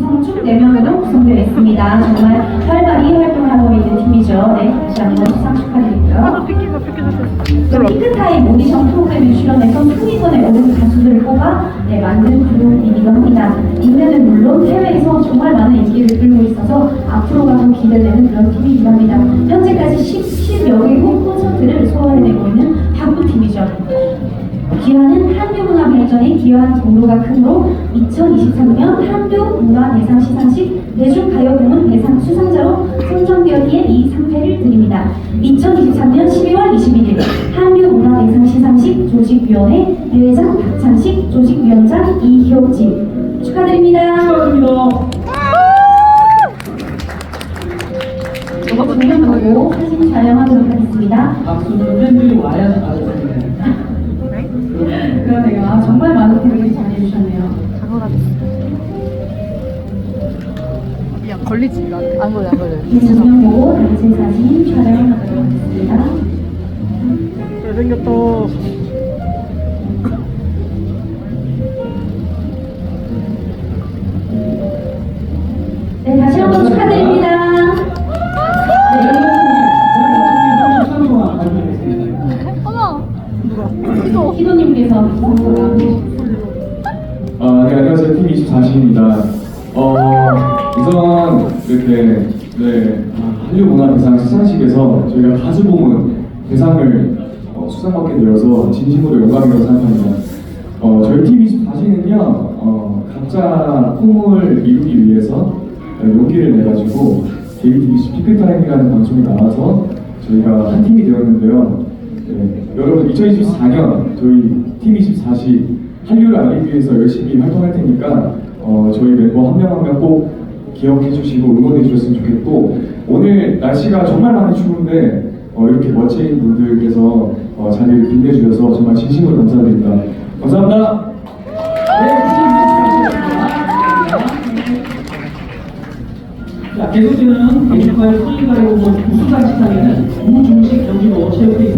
총 4명으로 구성되어 있습니다. 정말 활발히 활동하고 있는 팀이죠. 네, 다시 한번 수상 축하드리고요. 또 핑크타임 오디션 프로그램에 출연해서 순위권에 오른 가수들을 뽑아 네, 만든 그룹이기도 합니다. 국내는 물론 해외에서 정말 많은 인기를 끌고 있어서 앞으로가 더 기대되는 그런 팀이기도 합니다. 현재까지 10, 10여 개국 콘서트를 소화해내고 있는 발전에 기여한 공로가 크므로 2023년 한류 문화 대상 시상식 대중 가요 부문 대상 수상자로 선정되었기에 이 상패를 드립니다. 2023년 12월 21일 한류 문화 대상 시상식 조직위원회 대회장 박찬식 조직위원장 이효진 축하드립니다. 축하드립니다. 공연하고 사진 촬영하도록 하겠습니다. 박수 좀 팬들이 와야 아주 좋네요. 그러네요. 아, 정말 많은 분들이 야 걸리지 나한테 안 걸려 안 걸려 이 장면 보고 단체 사진 촬영하도록 하겠습니다. 잘생겼다. 네, 다시 한 번 축하드립니다. 어머 네, 아, 네, 안녕하세요. 팀 24시입니다. 어, 우선 이렇게 네, 아, 한류문화대상 시상식에서 저희가 가수 부문 대상을 어, 수상받게 되어서 진심으로 영광이라고 생각합니다. 어, 저희 팀 24시는요, 어, 각자 꿈을 이루기 위해서 어, 용기를 내가지고 JTBC 피크타임이라는 방송에 나와서 저희가 한 팀이 되었는데요. 네, 여러분 2024년 저희 팀 24시 한류를 알리기 위해서 열심히 활동할 테니까 어, 저희 멤버 한 명 한 명 꼭 기억해 주시고 응원해 주셨으면 좋겠고 오늘 날씨가 정말 많이 추운데 어, 이렇게 멋진 분들께서 어, 자리를 빛내주셔서 정말 진심으로 감사드립니다. 감사합니다. 자, 계속되는 대중가요, 소리가요, 뭐 우수상 시상에는 우중식 경기도 체육회